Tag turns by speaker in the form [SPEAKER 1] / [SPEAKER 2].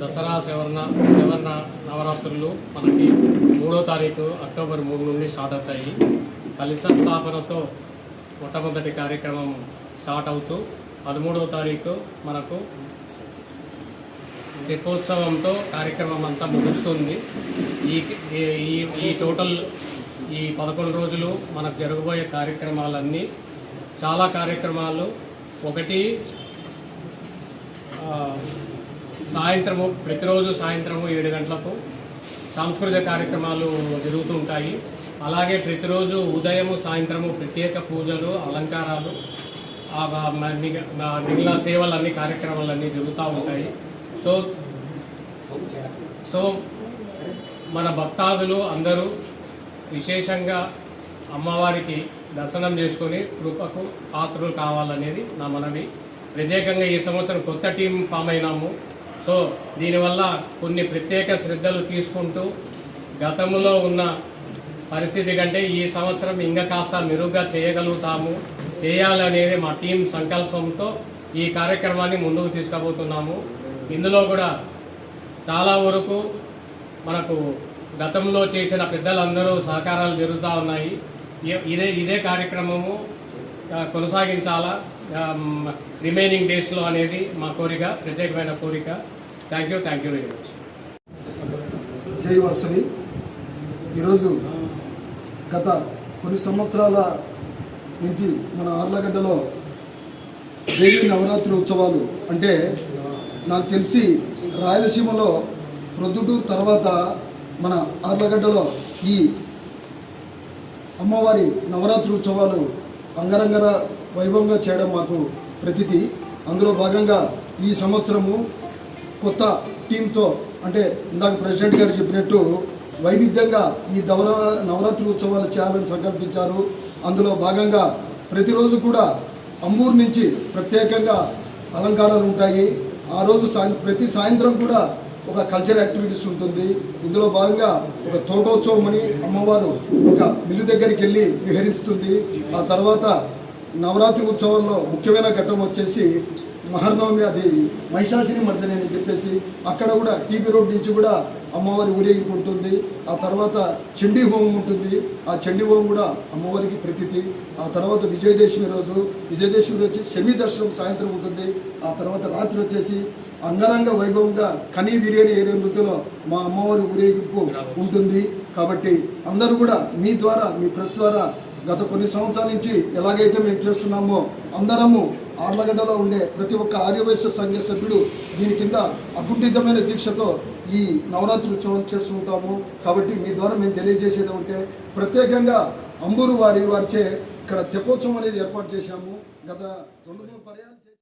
[SPEAKER 1] దసరా శవర్ణ శవర్ణ నవరాత్రులు మనకి మూడో తారీఖు అక్టోబర్ మూడు నుండి స్టార్ట్ అవుతాయి. కలిస స్థాపనతో మొట్టమొదటి కార్యక్రమం స్టార్ట్ అవుతూ పదమూడవ తారీఖు మనకు దీపోత్సవంతో కార్యక్రమం అంతా ముగుస్తుంది. ఈ ఈ ఈ టోటల్ ఈ పదకొండు రోజులు మనకు జరగబోయే కార్యక్రమాలన్నీ చాలా కార్యక్రమాలు. ఒకటి సాయంత్రము ప్రతిరోజు సాయంత్రము ఏడు గంటలకు సాంస్కృతిక కార్యక్రమాలు జరుగుతుంటాయి అలాగే ప్రతిరోజు ఉదయము సాయంత్రము ప్రత్యేక పూజలు అలంకారాలు మిగిలిన సేవలన్నీ కార్యక్రమాలన్నీ జరుగుతూ ఉంటాయి. సో సో మన భక్తాదులు అందరూ విశేషంగా అమ్మవారికి దర్శనం చేసుకొని కృపకు పాత్రలు కావాలనేది నా మనవి. ప్రత్యేకంగా ఈ సంవత్సరం కొత్త టీం ఫామ్ అయినాము. సో దీనివల్ల కొన్ని ప్రత్యేక శ్రద్ధలు తీసుకుంటూ గతంలో ఉన్న పరిస్థితి కంటే ఈ సంవత్సరం ఇంకా కాస్త మెరుగ్గా చేయగలుగుతాము. చేయాలనేది మా టీం సంకల్పంతో ఈ కార్యక్రమాన్ని ముందుకు తీసుకుపోతున్నాము. ఇందులో కూడా చాలా వరకు మనకు గతంలో చేసిన పెద్దలందరూ సహకారాలు జరుగుతూ ఉన్నాయి. ఇదే ఇదే కార్యక్రమము కొనసాగించాలా రిమైనింగ్ డేస్లో అనేది మా కోరిక ప్రత్యేకమైన కోరిక. Thank you thank you very much.
[SPEAKER 2] జై వాసవి ఈరోజు గత కొన్ని సంవత్సరాల నుంచి మన ఆర్లగడ్డలో దేవీ నవరాత్రి ఉత్సవాలు. అంటే నాకు తెలిసి రాయలసీమలో ప్రొద్దుటూరు తర్వాత మన ఆర్లగడ్డలో ఈ అమ్మవారి నవరాత్రి ఉత్సవాలు అంగరంగర వైభవంగా చేయడం మాకు ప్రతిది అందులో భాగంగా ఈ సంవత్సరము కొత్త టీంతో అంటే ఇందాక ప్రెసిడెంట్ గారు చెప్పినట్టు వైవిధ్యంగా ఈ దవర నవరాత్రి ఉత్సవాలు చేయాలని సంకల్పించారు. అందులో భాగంగా ప్రతిరోజు కూడా అంబూరు నుంచి ప్రత్యేకంగా అలంకారాలు ఉంటాయి. ఆ రోజు సాయం ప్రతి సాయంత్రం కూడా ఒక కల్చర్ యాక్టివిటీస్ ఉంటుంది. ఇందులో భాగంగా ఒక తోటోత్సవం అని అమ్మవారు ఒక మిల్లు దగ్గరికి వెళ్ళి విహరిస్తుంది. ఆ తర్వాత నవరాత్రి ఉత్సవాల్లో ముఖ్యమైన ఘట్టం వచ్చేసి మహర్నవమి అది మహిషాసిని మర్దని అని చెప్పేసి అక్కడ కూడా టీబీ రోడ్ నుంచి కూడా అమ్మవారి ఊరేగింపు ఉంటుంది. ఆ తర్వాత చండీ హోమం ఉంటుంది. ఆ చండీ హోమం కూడా అమ్మవారికి ప్రతీతి. ఆ తర్వాత విజయదశమి రోజు విజయదశమి వచ్చి శమి దర్శనం సాయంత్రం ఉంటుంది. ఆ తర్వాత రాత్రి వచ్చేసి అంగరంగ వైభవంగా కనీ బిర్యానీ ఏరే నృత్యంలో మా అమ్మవారి ఊరేగింపు ఉంటుంది. కాబట్టి అందరూ కూడా మీ ద్వారా మీ ప్రెస్ ద్వారా గత కొన్ని సంవత్సరాల నుంచి ఎలాగైతే మేము చేస్తున్నామో అందరము ఆర్లగడ్డలో ఉండే ప్రతి ఒక్క ఆర్యవైశ్య సంఘ సభ్యుడు దీని కింద అకుంఠితమైన దీక్షతో ఈ నవరాత్రి ఉత్సవాలు చేస్తూ ఉంటాము. కాబట్టి మీ ద్వారా మేము తెలియజేసేది ఉంటే ప్రత్యేకంగా అంబూరు వారి వారిచే ఇక్కడ తెప్పోత్సవం అనేది ఏర్పాటు చేశాము. గత రెండు మూడు పర్యాలు